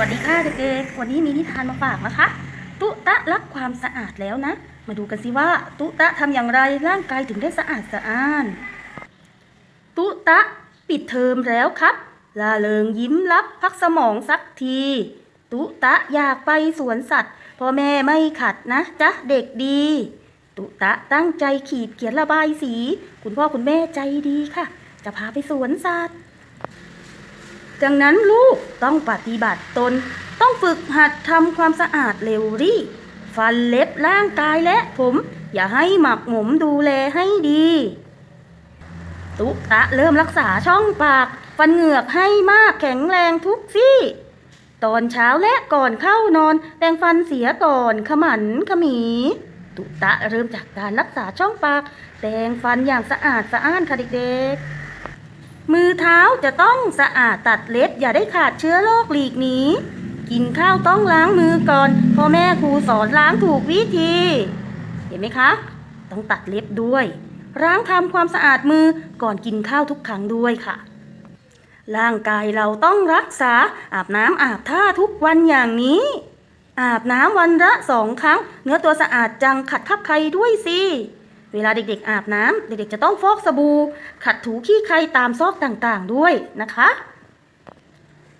สวัสดีค่ะเด็กๆ วันนี้มีนิทานมาฝากนะคะ ตุตะรักความสะอาดแล้วนะ มาดูกันสิว่า ตุตะทำอย่างไรร่างกายถึงได้สะอาดสะอ้าน ตุตะปิดเทอมแล้วครับลาเริงยิ้มรับพักสมองสักที ตุตะอยากไปสวนสัตว์พ่อแม่ไม่ขัดนะจ๊ะเด็กดี ตุตะตั้งใจขีดเขียนระบายสี คุณพ่อคุณแม่ใจดีค่ะ จะพาไปสวนสัตว์ ดังนั้นลูกต้องปฏิบัติตน ต้องฝึกหัดทำความสะอาดเร็วรี่ ฟันเล็บร่างกายและผม อย่าให้หมักหมมดูแลให้ดี ตุ๊ตะเริ่มรักษาช่องปาก ฟันเหงือกให้มากแข็งแรงทุกซี่ ตอนเช้าและก่อนเข้านอนแปรงฟันเสียก่อนขมันขมีตุตะเริ่มจากการรักษาช่องปาก แปรงฟันอย่างสะอาดสะอ้านค่ะเด็กๆ มือเท้าจะต้องสะอาดตัดเล็บ อย่าได้ขาดเชื้อโรคหลีกหนีกินข้าวต้องล้างมือก่อนพ่อแม่ครูสอนล้างถูกวิธี เห็นไหมคะ ต้องตัดเล็บด้วยล้างทำความสะอาดมือก่อนกินข้าวทุกครั้งด้วยค่ะ ร่างกายเราต้องรักษาอาบน้ำอาบท่าทุกวันอย่างนี้ อาบน้ำวันละสองครั้ง เนื้อตัวสะอาดจังขัดคับใครด้วยสิ เวลาเด็กๆ อาบน้ำเด็กๆ จะต้องฟอกสบู่ขัดถูขี้ใครตามซอกต่างๆด้วยนะคะ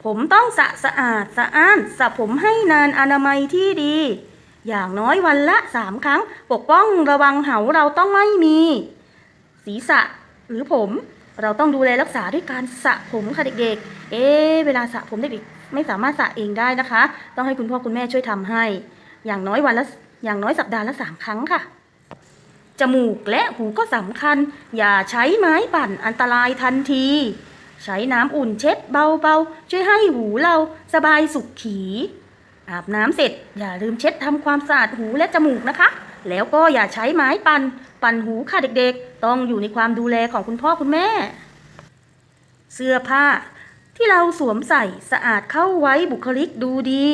ผมต้องสะสะอาดสะอ้านสระผมให้นานอนามัยที่ดี อย่างน้อยวันละสามครั้ง ปกป้องระวังเหาเราต้องไม่มี ศีรษะหรือผมเราต้องดูแลรักษาด้วยการสระผมค่ะเด็กๆ เอ๊เวลาสระผมเด็กๆไม่สามารถสระเองได้นะคะ ต้องให้คุณพ่อคุณแม่ช่วยทำให้ อย่างน้อยวันละอย่างน้อยสัปดาห์ละสามครั้งค่ะ จมูกและหูก็สำคัญ อย่าใช้ไม้ปั่นอันตรายทันที ใช้น้ำอุ่นเช็ดเบาๆ ช่วยให้หูเราสบายสุขขี อาบน้ำเสร็จ อย่าลืมเช็ดทำความสะอาดหูและจมูกนะคะ แล้วก็อย่าใช้ไม้ปั่น ปั่นหูค่ะเด็กๆ ต้องอยู่ในความดูแลของคุณพ่อคุณแม่ เสื้อผ้าที่เราสวมใส่สะอาดเข้าไว้บุคลิกดูดี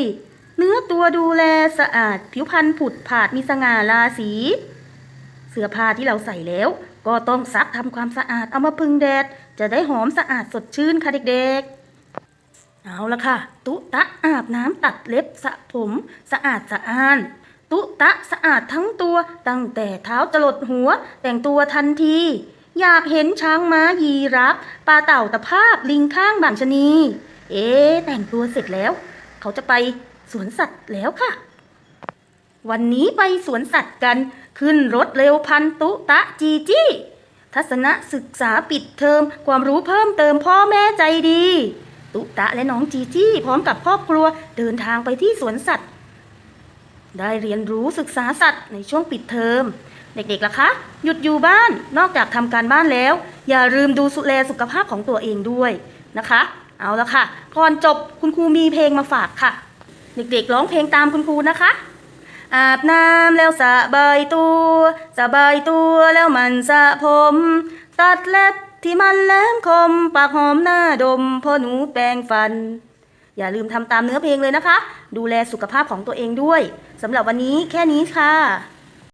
เนื้อตัวดูแลสะอาดผิวพรรณผุดผาดมีสง่าราศี เสื้อผ้าที่เราใส่แล้ว ก็ต้องซักทำความสะอาดเอามาพึ่งแดด จะได้หอมสะอาดสดชื่นค่ะเด็กๆ เอาละค่ะ ตุตะอาบน้ำตัดเล็บสระผมสะอาดสะอ้าน ตุตะสะอาดทั้งตัวตั้งแต่เท้าจรดหัว แต่งตัวทันที อยากเห็นช้างม้ายีราฟปลาเต่าตะภาพลิงข้างบางชนี เอ๊แต่งตัวเสร็จแล้ว เขาจะไปสวนสัตว์แล้วค่ะวันนี้ไปสวนสัตว์กัน ขึ้นรถเร็วพันตุตะจีจี้ทัศนศึกษาปิดเทอมความรู้เพิ่มเติมพ่อแม่ใจดี ตุตะและน้องจีจี้พร้อมกับครอบครัวเดินทางไปที่สวนสัตว์ ได้เรียนรู้ศึกษาสัตว์ในช่วงปิดเทอม เด็กๆล่ะคะ หยุดอยู่บ้านนอกจากทำการบ้านแล้ว อย่าลืมดูแลสุขภาพของตัวเองด้วยนะคะ เอาละค่ะ ก่อนจบคุณครูมีเพลงมาฝากค่ะ เด็กๆร้องเพลงตามคุณครูนะคะ อาบน้ำแล้วสะบายตัวสะบายตัวแล้วมันสะผม ตัดเล็บที่มันแหลมคม ปากหอมหน้าดมพ่อหนูแปรงฟัน อย่าลืมทำตามเนื้อเพลงเลยนะคะ ดูแลสุขภาพของตัวเองด้วยสำหรับวันนี้แค่นี้ค่ะ